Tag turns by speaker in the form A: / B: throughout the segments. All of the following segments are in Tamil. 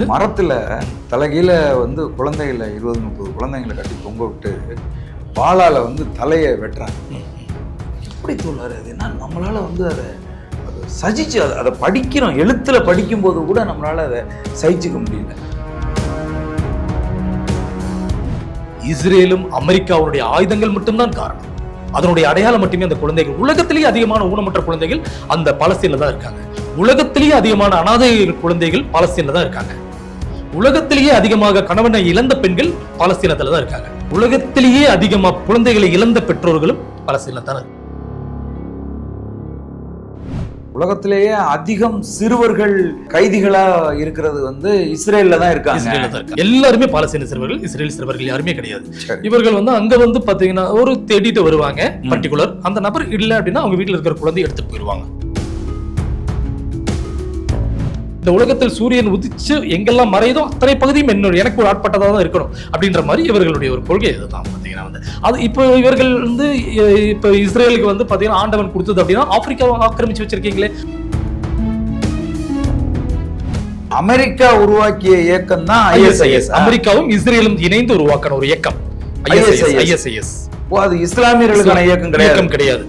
A: அது?
B: மரத்தில் தலைகீழ வந்து குழந்தைகளை இருபது முப்பது குழந்தைங்களை கட்டி தொங்க விட்டு வாளால வந்து தலையை வெட்டுறாங்க. எப்படி தோழர் அது? என்ன நம்மளால வந்து அதை அதை சகிச்சு அதை அதை படிக்கிறோம் எழுத்துல படிக்கும்போது கூட நம்மளால அதை சகிச்சுக்க முடியல.
A: இஸ்ரேலும் அமெரிக்காவுடைய ஆயுதங்கள் மட்டும்தான் காரணம். அதனுடைய அடையாளம் மட்டுமே அந்த குழந்தைகள். உலகத்திலேயே அதிகமான ஊனமற்ற குழந்தைகள் அந்த பலஸ்தீனில் தான் இருக்காங்க. உலகத்திலேயே அதிகமான அனாதை குழந்தைகள் பலஸ்தீனில் தான் இருக்காங்க. உலகத்திலேயே அதிகமாக கணவனை இழந்த பெண்கள் பாலஸ்தீனத்துல தான் இருக்காங்க. உலகத்திலேயே அதிகமா குழந்தைகளை இழந்த பெற்றோர்களும் பாலஸ்தீன்ல தான் இருக்காங்க
B: உலகத்திலேயே அதிகம் சிறுவர்கள் கைதிகளா இருக்கிறது வந்து இஸ்ரேல்ல தான் இருக்காங்க.
A: எல்லாருமே பாலஸ்தீன சிறுவர்கள் இஸ்ரேல் சிறுவர்கள் யாருமே கிடையாது. இவர்கள் வந்து அங்க வந்து பாத்தீங்கன்னா ஒரு தேடிட்டு வருவாங்க. பர்டிகுலர் அந்த நபர் இல்ல அப்படின்னா அவங்க வீட்ல இருக்கிற குழந்தை எடுத்துட்டு போயிருவாங்க. இந்த உலகத்தில் சூரியன் உதிச்சு எங்கெல்லாம் மறையுதோ அத்தனை பகுதியும் என்னோட எனக்கு ஒரு ஆட்பட்டதாக தான் இருக்கணும் அப்படின்ற மாதிரி இவர்களுடைய ஒரு கொள்கை இதுதான் பார்த்தீங்கன்னா வந்து. அது இப்போ இவர்கள் வந்து இப்போ இஸ்ரேலுக்கு வந்து பார்த்தீங்கன்னா ஆண்டவன் கொடுத்தது அப்படின்னா ஆப்பிரிக்காவை ஆக்கிரமிச்சு வச்சிருக்கீங்களே.
B: அமெரிக்கா உருவாக்கிய இயக்கம் தான் ஐஎஸ்ஐஎஸ்.
A: அமெரிக்காவும் இஸ்ரேலும் இணைந்து உருவாக்கின ஒரு இயக்கம். ஐஎஸ்ஐஎஸ்.
B: ஓ அது இஸ்லாமியர்களுக்கான இயக்கம் கிடையாது.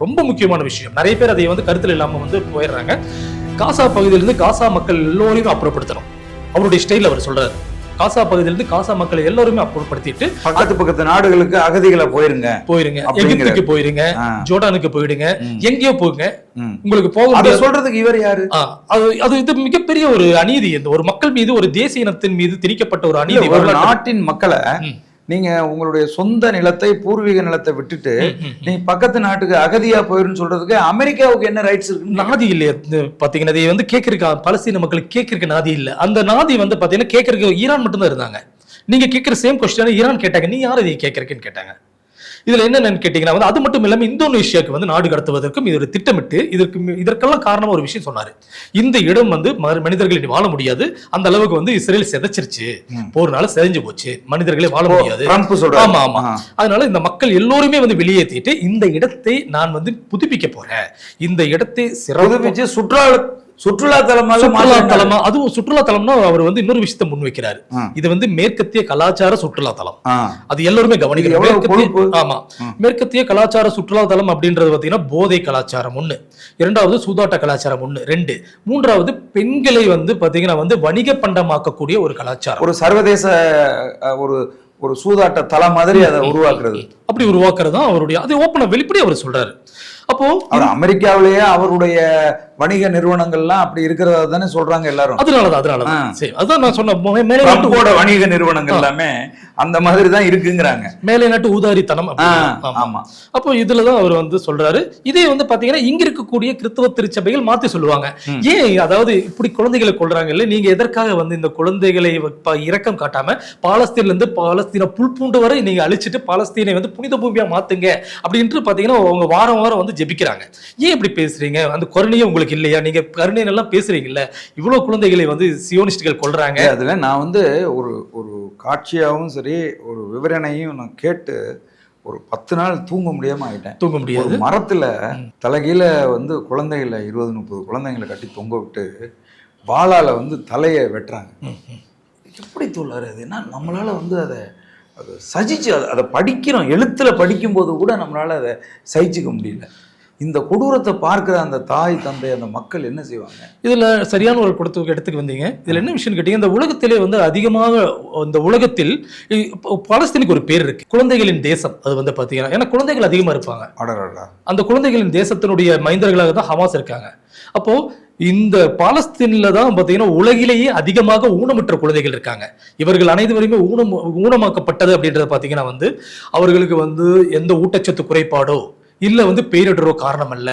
A: ரொம்ப முக்கியமான விஷயம். நிறைய பேர் அதை வந்து கருத்தில் இல்லாம வந்து போயிடுறாங்க. காசா பகுதியிலிருந்து காசா மக்கள் எல்லோரையும் அப்புறப்படுத்தணும். அவருடைய ஸ்டைல் அவர் சொல்றாரு. காசா பகுதியிலிருந்து காசா மக்களை எல்லாருமே அப்புறப்படுத்திட்டு
B: பக்கத்து பக்கத்து நாடுகளுக்கு அகதிகளை போயிருங்க.
A: போயிருங்க. எகிப்துக்கு போயிருங்க. ஜோர்டானுக்கு போயிடுங்க. எங்கேயோ போங்க. உங்களுக்கு போக.
B: சொல்றதுக்கு இவர் யாரு?
A: அது அது இது மிகப்பெரிய ஒரு அநீதி. இந்த ஒரு மக்கள் மீது ஒரு தேசிய இனத்தின் மீது திணிக்கப்பட்ட ஒரு அநீதி.
B: நாட்டின் மக்களை. நீங்க உங்களுடைய சொந்த நிலத்தை பூர்வீக நிலத்தை விட்டுட்டு. நீ பக்கத்து நாட்டுக்கு அகதியா போயிருன்னு சொல்றதுக்கு அமெரிக்காவுக்கு என்ன ரைட்ஸ் இருக்கு
A: நாதி இல்லையா. பாத்தீங்கன்னா இதை வந்து கேட்கறக்க பலஸ்தீன மக்களுக்கு கேட்கறக்க நாதி இல்ல. அந்த நாதி வந்து பாத்தீங்கன்னா கேட்கறக்கு ஈரான் மட்டும்தான் இருந்தாங்க. நீங்க கேட்கிற சேம் கொஸ்டின் ஈரான் கேட்டாங்க. நீ யார் இதை கேட்கறக்குன்னு கேட்டாங்க. இதுல என்னன்னு கேட்டீங்கன்னா வந்து அது மட்டும் இல்லாம இந்தோனேஷியாவுக்கு வந்து நாடு கடத்துவதற்கும் இது ஒரு திட்டமிட்டு இதற்கு இதற்கெல்லாம் காரணமா ஒரு விஷயம் சொன்னாரு. இந்த இடம் வந்து மனிதர்கள் இனி வாழ முடியாது. அந்த அளவுக்கு வந்து இஸ்ரேல் சிதைச்சிருச்சு. போர்னால செதஞ்சு போச்சு. மனிதர்களே வாழ முடியாது. ஆமா ஆமா. அதனால இந்த மக்கள் எல்லோருமே வந்து வெளியேற்றிட்டு இந்த இடத்தை நான் வந்து புதுப்பிக்க போறேன். இந்த இடத்தை சிறப்பு
B: சுற்றுலா சுற்றுலா தலமாக
A: சுற்றுலா தலமா அதுவும் சுற்றுலா தலம்னா அவர் வந்து இன்னொரு விஷயத்த முன்வைக்கிறாரு. இது வந்து மேற்கத்திய கலாச்சார சுற்றுலா தலம். அது எல்லாருமே
B: கொழுப்பு?
A: ஆமா. மேற்கத்திய கலாச்சார சுற்றுலா தலம் அப்படின்றது பாத்தீங்கன்னா போதை கலாச்சாரம் ஒண்ணு. இரண்டாவது சூதாட்ட கலாச்சாரம் ஒண்ணு. ரெண்டு. மூன்றாவது பெண்களை வந்து பாத்தீங்கன்னா வந்து வணிக பண்டமாக்கக்கூடிய ஒரு கலாச்சாரம்.
B: ஒரு சர்வதேச ஒரு ஒரு சூதாட்ட தலம் மாதிரி அதை உருவாக்குறது.
A: அப்படி உருவாக்குறது தான் அவருடைய அது ஓப்பனா வெளிப்படையா அவர் சொல்றாரு. அப்போ
B: அவர் அமெரிக்காவிலேயே அவருடைய வணிக நிறுவனங்கள்லாம் அப்படி இருக்கிறதா தானே சொல்றாங்க எல்லாரும்.
A: அதனாலதான் அதனாலதான்.
B: ஆ.
A: சரி அதான் நான் சொன்ன
B: ட்ரம்போட வணிக நிறுவனங்கள் எல்லாமே அந்த மாதிரி தான் இருக்குங்கிறாங்க
A: மேலை நாட்டு ஊதாரித்தனம். ஆமா. அப்போ இதுலதான் அவர் வந்து சொல்றாரு. இதே வந்து பாத்தீங்கன்னா இங்க இருக்கக்கூடிய கிறிஸ்தவ திருச்சபைகள் மாத்தி சொல்லுவாங்க. ஏன் அதாவது இப்படி குழந்தைகளை கொள்றாங்க இல்ல? நீங்க எதற்காக வந்து இந்த குழந்தைகளை இரக்கம் காட்டாம பாலஸ்தீன்ல இருந்து பாலஸ்தீன புல் பூண்டு வரை நீங்க அழிச்சிட்டு பாலஸ்தீனை வந்து புனித பூமியா மாத்துங்க அப்படின்ட்டு பாத்தீங்கன்னா அவங்க வாரம் வாரம் வந்து ஜெபிக்கிறாங்க. ஏன் இப்படி பேசுறீங்க? அந்த கருணையே உங்களுக்கு இல்லையா? நீங்க கருணை எல்லாம் பேசுறீங்கல்ல? இவ்வளவு குழந்தைகளை வந்து சியோனிஸ்டுகள் கொள்றாங்க
B: அதுல நான் வந்து ஒரு ஒரு காட்சியாகவும் சரி ஒரு விவரணையும் நான் கேட்டு ஒரு பத்து நாள் தூங்க முடியாம ஆயிட்டேன்.
A: தூங்க முடியாது.
B: மரத்துல. தலைகீழ வந்து குழந்தைகளை இருபது முப்பது குழந்தைங்களை கட்டி தொங்க விட்டு வாளால வந்து தலையை வெட்டுறாங்க. எப்படி தோழர் அது என்ன நம்மளால வந்து அதை அதை சகிச்சு அதை அதை படிக்கிறோம். எழுத்துல படிக்கும்போது கூட நம்மளால அதை சகிச்சுக்க முடியல. இந்த கொடூரத்தை பார்க்குற அந்த தாய் தந்தை அந்த மக்கள் என்ன செய்வாங்க?
A: இதுல சரியான ஒரு கொடுத்து இடத்துக்கு வந்தீங்க. இதுல என்ன விஷயம் கேட்டீங்க? இந்த உலகத்திலே வந்து அதிகமாக இந்த உலகத்தில் பாலஸ்தீனுக்கு ஒரு பேர் இருக்கு. குழந்தைகளின் தேசம் அது வந்து பாத்தீங்கன்னா. ஏன்னா குழந்தைகள் அதிகமா இருப்பாங்க. அந்த குழந்தைகளின் தேசத்தினுடைய மைந்தர்களாக தான் ஹமாஸ் இருக்காங்க. அப்போ இந்த பாலஸ்தீன்ல தான் பாத்தீங்கன்னா உலகிலேயே அதிகமாக ஊனமுற்ற குழந்தைகள் இருக்காங்க. இவர்கள் அனைவருமே ஊனம் ஊனமாக்கப்பட்டது அப்படின்றத பாத்தீங்கன்னா வந்து அவர்களுக்கு வந்து எந்த ஊட்டச்சத்து குறைபாடோ இல்லை வந்து பேரிடரோ காரணம் அல்ல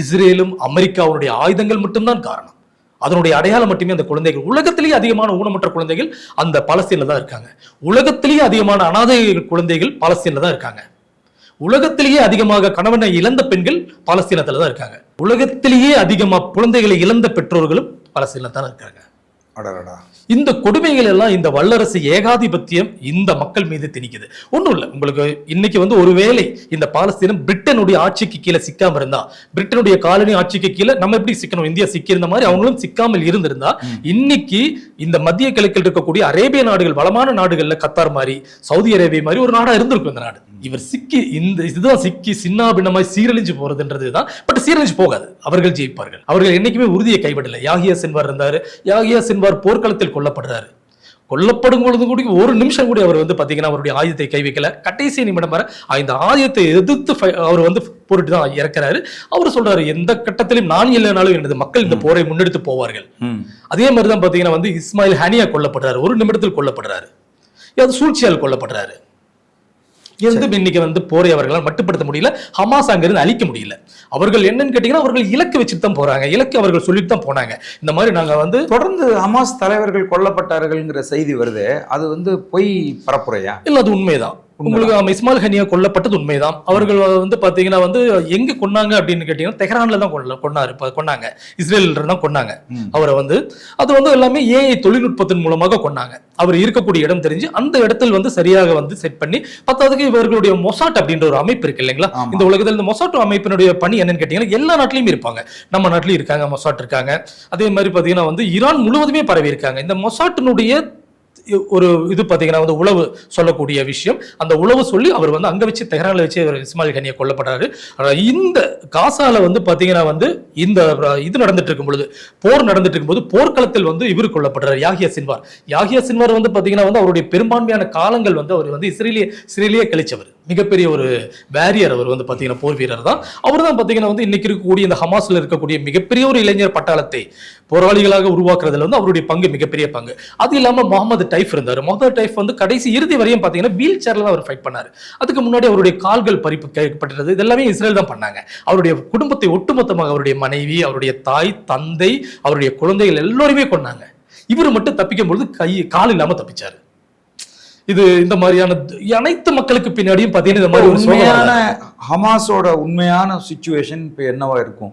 A: இஸ்ரேலும் அமெரிக்காவுடைய ஆயுதங்கள் மட்டும்தான் காரணம். அதனுடைய அடையாளம் மட்டுமே அந்த குழந்தைகள். உலகத்திலேயே அதிகமான ஊனமுற்ற குழந்தைகள் அந்த பலஸ்தீனில் தான் இருக்காங்க. உலகத்திலேயே அதிகமான அனாதை குழந்தைகள் பலஸ்தீனில் தான் இருக்காங்க. உலகத்திலேயே அதிகமாக கணவனை இழந்த பெண்கள் பலஸ்தீனத்தில் தான் இருக்காங்க. உலகத்திலேயே அதிகமாக குழந்தைகளை இழந்த பெற்றோர்களும் பலஸ்தீனில் தான் இருக்காங்க.
B: அடடா
A: இந்த கொடுமைகள் எல்லாம் இந்த வல்லரசு ஏகாதிபத்தியம் இந்த மக்கள் மீது திணிக்குது. ஒண்ணும் இல்ல. உங்களுக்கு இன்னைக்கு வந்து ஒருவேளை இந்த பாலஸ்தீனம் பிரிட்டனுடைய ஆட்சிக்கு கீழே சிக்காம இருந்தா பிரிட்டனுடைய காலனி ஆட்சிக்கு கீழே நம்ம எப்படி சிக்கணும்? இந்தியா சிக்கியிருந்த மாதிரி அவங்களும் சிக்காமல் இருந்திருந்தா இன்னைக்கு இந்த மத்திய கிழக்கில் இருக்கக்கூடிய அரேபிய நாடுகள் வளமான நாடுகள்ல கத்தார் மாதிரி சவுதி அரேபியா மாதிரி ஒரு நாடா இருந்திருக்கும் இந்த நாடு. இவர் சிக்கி இந்த இதுதான் சிக்கி சின்ன பின்னமாய் சீரழிஞ்சு போறதுன்றது தான். பட் சீரழிஞ்சு போகாது. அவர்கள் ஜெயிப்பார்கள். அவர்கள் என்னைக்குமே உறுதியை கைவிடல. யாகியா சின்வார் இருந்தாரு. யாகியா சின்வார் போர்க்களத்தில் கொல்லப்படுறாரு. கொல்லப்படும் பொழுது கூட ஒரு நிமிஷம் கூட அவர் வந்து பாத்தீங்கன்னா அவருடைய ஆயுதத்தை கை வைக்கல. கடைசி நிமிடம் வரை இந்த ஆயுதத்தை எதிர்த்து அவர் வந்து போரிட்டு தான் இறக்குறாரு. அவர் சொல்றாரு எந்த கட்டத்திலும் நான் இல்லைனாலும் எனது மக்கள் இந்த போரை முன்னெடுத்து போவார்கள். அதே மாதிரி தான் பாத்தீங்கன்னா வந்து இஸ்மாயில் ஹனியா கொல்லப்படுறாரு. ஒரு நிமிடத்தில் கொல்லப்படுறாரு. அது சூழ்ச்சியால் கொல்லப்படுறாரு. எந்த இன்னைக்கு வந்து போரை அவர்களால் மட்டுப்படுத்த முடியல? ஹமாஸ் அங்கிருந்து அழிக்க முடியல. அவர்கள் என்னன்னு கேட்டீங்கன்னா அவர்கள் இலக்கு வச்சுட்டு தான் போறாங்க. இலக்கு அவர்கள் சொல்லிட்டு தான் போனாங்க. இந்த மாதிரி நாங்க வந்து
B: தொடர்ந்து ஹமாஸ் தலைவர்கள் கொல்லப்பட்டார்கள்ங்கிற செய்தி வருது. அது வந்து பொய் பரப்புரையா?
A: இல்ல அது உண்மைதான். உங்களுக்கு ஆமா, இஸ்மாயில் ஹனியா கொல்லப்பட்டது உண்மைதான். அவர்கள் வந்து பாத்தீங்கன்னா வந்து எங்க கொன்னாங்க அப்படின்னு கேட்டீங்கன்னா தெஹ்ரான்ல தான் கொல்ல கொன்னாங்க. இஸ்ரேல்ல தான் கொன்னாங்க.
B: ம்.
A: அவரை வந்து அது வந்து எல்லாமே ஏஐ தொழில்நுட்பத்தின் மூலமாக கொன்னாங்க. அவர் இருக்கக்கூடிய இடம் தெரிஞ்சு அந்த இடத்தில் வந்து சரியாக வந்து செட் பண்ணி பத்தாவதுக்கு இவர்களுடைய மொசாட் அப்படின்ற ஒரு அமைப்பு இருக்கு இல்லைங்களா. இந்த உலகத்தில் இந்த மொசாட் அமைப்பினுடைய பணி என்னன்னு கேட்டீங்கன்னா எல்லா நாட்டிலையும் இருப்பாங்க. நம்ம நாட்டிலையும் இருக்காங்க மொசாட் இருக்காங்க. அதே மாதிரி பாத்தீங்கன்னா வந்து ஈரான் முழுவதுமே பரவி இருக்காங்க. இந்த மொசாட்டினுடைய ஒரு இது பார்த்தீங்கன்னா வந்து உளவு சொல்லக்கூடிய விஷயம். அந்த உளவு சொல்லி அவர் வந்து அங்கே வச்சு தெஹரானில் வச்சு அவர் இஸ்மாயில் கனியை கொல்லப்படுறாரு இந்த காசாவில் வந்து பார்த்தீங்கன்னா வந்து இந்த இது நடந்துட்டு இருக்கும் பொழுது போர் நடந்துட்டு இருக்கும்போது போர்க்களத்தில் வந்து இவர் கொல்லப்படுறாரு யாகியா சின்வார். யாகியா சின்வார் வந்து பார்த்தீங்கன்னா வந்து அவருடைய பெரும்பான்மையான காலங்கள் வந்து அவர் வந்து இஸ்ரேலிய இஸ்ரேலியே கழிச்சவர். மிகப்பெரிய ஒரு வேரியர் அவர் வந்து பார்த்தீங்கன்னா போர் வீரர் தான். அவர் தான் பார்த்தீங்கன்னா வந்து இன்னைக்கு இருக்கக்கூடிய இந்த ஹமாஸில் இருக்கக்கூடிய மிகப்பெரிய ஒரு இளைஞர் பட்டாளத்தை போராளிகளாக உருவாக்குறதுல வந்து அவருடைய பங்கு மிகப்பெரிய பங்கு. அது இல்லாமல் முகமது டைஃப் இருந்தார். முகமது டைஃப் வந்து கடைசி இறுதி வரையும் பார்த்தீங்கன்னா வீல் சேரில் தான் அவர் ஃபைட் பண்ணார். அதுக்கு முன்னாடி அவருடைய கால்கள் பறிப்பு கேட்கப்பட்டது. இது எல்லாமே இஸ்ரேல் தான் பண்ணாங்க. அவருடைய குடும்பத்தை ஒட்டுமொத்தமாக அவருடைய மனைவி அவருடைய தாய் தந்தை அவருடைய குழந்தைகள் எல்லோருமே கொன்னாங்க. இவர் மட்டும் தப்பிக்கும் பொழுது கை கால் இல்லாமல் தப்பிச்சார். இது இந்த மாதிரியான அனைத்து மக்களுக்கு பின்னாடியும் பாத்தீங்கன்னா இந்த மாதிரி
B: உண்மையான ஹமாஸோட உண்மையான சுச்சுவேஷன் இப்ப என்னவா இருக்கும்?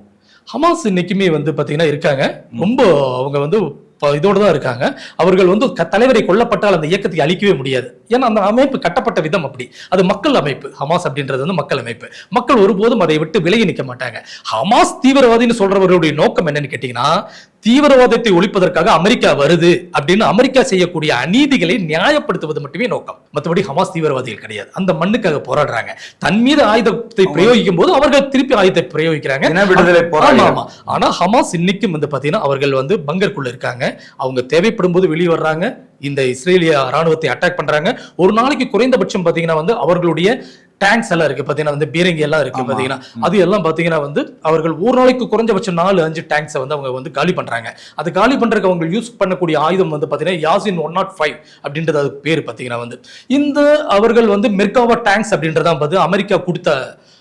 A: ஹமாஸ் இன்னைக்குமே வந்து பாத்தீங்கன்னா இருக்காங்க. ரொம்ப அவங்க வந்து இதோட தான் இருக்காங்க. அவர்கள் வந்து தலைவரை கொல்லப்பட்டால் அந்த இயக்கத்தை அழிக்கவே முடியாது. ஏன்னா அந்த அமைப்பு கட்டப்பட்ட விதம் அப்படி. அது மக்கள் அமைப்பு. ஹமாஸ் அப்படின்றது வந்து மக்கள் அமைப்பு. மக்கள் ஒருபோதும் அதை விட்டு விலகி நிற்க மாட்டாங்க. ஹமாஸ் தீவிரவாதின்னு சொல்றவர்களுடைய நோக்கம் என்னன்னு கேட்டீங்கன்னா தீவிரவாதத்தை ஒழிப்பதற்காக அமெரிக்கா வருது அப்படின்னு அமெரிக்கா செய்யக்கூடிய அநீதிகளை நியாயப்படுத்துவது மட்டுமே நோக்கம். மற்றபடி ஹமாஸ் தீவிரவாதிகள் கிடையாது. அந்த மண்ணுக்காக போராடுறாங்க. தன் மீது ஆயுதத்தை பிரயோகிக்கும் போது அவர்கள் திருப்பி ஆயுதத்தை பிரயோகிக்கிறாங்க. ஆனா ஹமாஸ் இன்னைக்கும் வந்து பாத்தீங்கன்னா அவர்கள் வந்து பங்கருக்குள்ள இருக்காங்க. அவங்க தேவைப்படும் போது வெளியே வர்றாங்க. இந்த இஸ்ரேலிய ராணுவத்தை அட்டாக் பண்றாங்க. ஒரு நாளைக்கு குறைந்தபட்சம் பாத்தீங்கன்னா வந்து அவர்களுடைய டேங்க்ஸ் எல்லாம் இருக்கு பாத்தீங்கன்னா வந்து பீரங்கி எல்லாம் இருக்கு. பாத்தீங்கன்னா. அது எல்லாம் பாத்தீங்கன்னா வந்து அவர்கள் ஒரு நாளைக்கு குறைஞ்சபட்சம் நாலு அஞ்சு டேங்க்ஸை வந்து அவங்க வந்து காலி பண்றாங்க. அது காலி பண்றதுக்கு அவங்க யூஸ் பண்ணக்கூடிய ஆயுதம் வந்து பாத்தீங்கன்னா யாசின் ஒன் நாட் ஃபைவ் அப்படின்றது அது பேர் பாத்தீங்கன்னா வந்து. இந்த அவர்கள் வந்து மெர்காவா டேங்க்ஸ் அப்படின்றதான் பார்த்து அமெரிக்கா கொடுத்த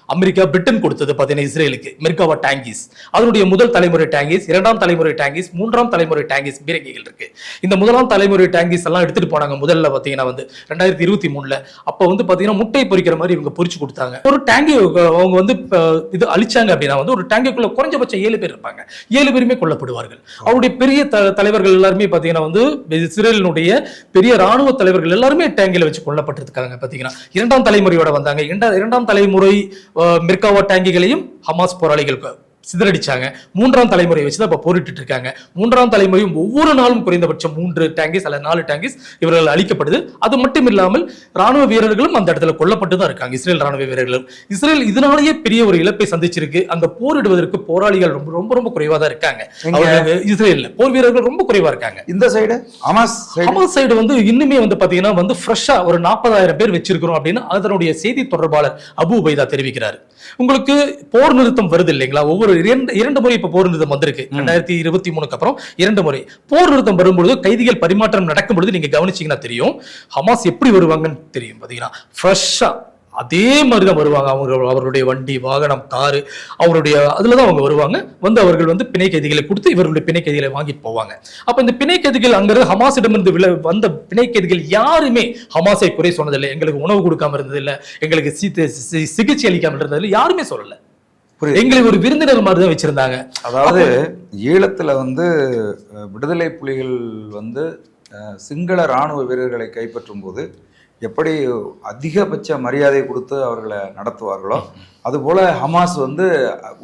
A: அமெரிக்கா பிரிட்டன் கொடுத்தது பார்த்தீங்கன்னா இஸ்ரேலுக்கு. மெர்காவா டேங்கிஸ் அதனுடைய முதல் தலைமுறை டேங்கிஸ் இரண்டாம் தலைமுறை டேங்கிஸ் மூன்றாம் தலைமுறை டேங்கிஸ் பீரங்கிகள் இருக்கு. இந்த முதலாம் தலைமுறை டேங்கிஸ் எல்லாம் எடுத்துட்டு போனாங்க. முதல்ல பார்த்தீங்கன்னா வந்து ரெண்டாயிரத்தி இருபத்தி மூணுல. அப்போ வந்து பார்த்தீங்கன்னா முட்டை பொறிக்கிற மாதிரி இவங்க பொறிச்சு கொடுத்தாங்க. ஒரு டேங்கி அவங்க வந்து இது அழிச்சாங்க அப்படின்னா வந்து ஒரு டேங்கிக்குள்ள குறைஞ்சபட்சம் ஏழு பேர் இருப்பாங்க. ஏழு பேருமே கொல்லப்படுவார்கள். அவருடைய பெரிய த- தலைவர்கள் எல்லாருமே பார்த்தீங்கன்னா வந்து இஸ்ரேலினுடைய பெரிய ராணுவ தலைவர்கள் எல்லாருமே டேங்கில வச்சு கொல்லப்பட்டிருக்காங்க பார்த்தீங்கன்னா இரண்டாம் தலைமுறையோட வந்தாங்க. இரண்டாம் தலைமுறை மிர்காவா டேங்கிகளையும் ஹமாஸ் போராளிகள் சிதறடிச்சாங்க. மூன்றாம் தலைமுறை வச்சு தான் இப்போ போரிட்டு இருக்காங்க. மூன்றாம் தலைமுறையும் ஒவ்வொரு நாளும் குறைந்தபட்சம் மூன்று டேங்கிஸ் அல்லது நாலு டேங்கிஸ் இவர்கள் அழிக்கப்படுது. அது மட்டும் இல்லாமல் ராணுவ வீரர்களும் அந்த இடத்துல கொல்லப்பட்டு தான் இருக்காங்க. இஸ்ரேல் ராணுவ வீரர்களும். இஸ்ரேல் இதனாலேயே பெரிய ஒரு இழப்பை சந்திச்சிருக்கு. அங்க போரிடுவதற்கு போராளிகள் ரொம்ப ரொம்ப ரொம்ப குறைவா தான் இருக்காங்க. இஸ்ரேல்ல. போர் வீரர்கள் ரொம்ப குறைவா இருக்காங்க.
B: இந்த side Hamas side
A: Hamas side வந்து இன்னுமே வந்து பாத்தீங்கன்னா வந்து ஃப்ரெஷ்ஷா ஒரு நாற்பதாயிரம் பேர் வச்சிருக்கிறோம் அப்படின்னு அதனுடைய செய்தி தொடர்பாளர் அபு உபைதா தெரிவிக்கிறார். உங்களுக்கு போர் நிறுத்தம் வருது இல்லைங்களா? ஒவ்வொரு இரண்டு இரண்டு முறை இப்ப போர் நிறுத்தம் வந்திருக்கு. ரெண்டாயிரத்தி இருபத்தி மூணுக்கு அப்புறம் இரண்டு முறை. போர் நிறுத்தம் வரும்பொழுது கைதிகள் பரிமாற்றம் நடக்கும் பொழுது நீங்க கவனிச்சீங்கன்னா தெரியும் ஹமாஸ் எப்படி வருவாங்கன்னு தெரியும் பாத்தீங்கன்னா ஃப்ரெஷ்ஷா அதே மாதிரி தான் வருவாங்க. அவங்க அவருடைய வண்டி வாகனம் காரு அவருடைய அதில் தான் அவங்க வருவாங்க. வந்து அவர்கள் வந்து பிணை கைதிகளை கொடுத்து இவர்களுடைய பிணை கைதிகளை வாங்கிட்டு போவாங்க. அப்போ இந்த பிணை கைதிகள் அங்கிருந்து ஹமாஸிடமிருந்து வில வந்த பிணை கைதிகள் யாருமே ஹமாஸை குறை சொன்னதில்லை. எங்களுக்கு உணவு கொடுக்காம இருந்ததில்லை. எங்களுக்கு சிகிச்சை அளிக்காம இருந்ததில்லை. யாருமே சொல்லல.
B: புரியுது.
A: எங்களை ஒரு விருந்தினர் மாதிரி தான் வச்சிருந்தாங்க.
B: அதாவது ஈழத்துல வந்து விடுதலை புலிகள் வந்து சிங்கள ராணுவ வீரர்களை கைப்பற்றும் போது எப்படி அதிகபட்ச மரியாதை கொடுத்து அவர்களை நடத்துவார்களோ அதுபோல ஹமாஸ் வந்து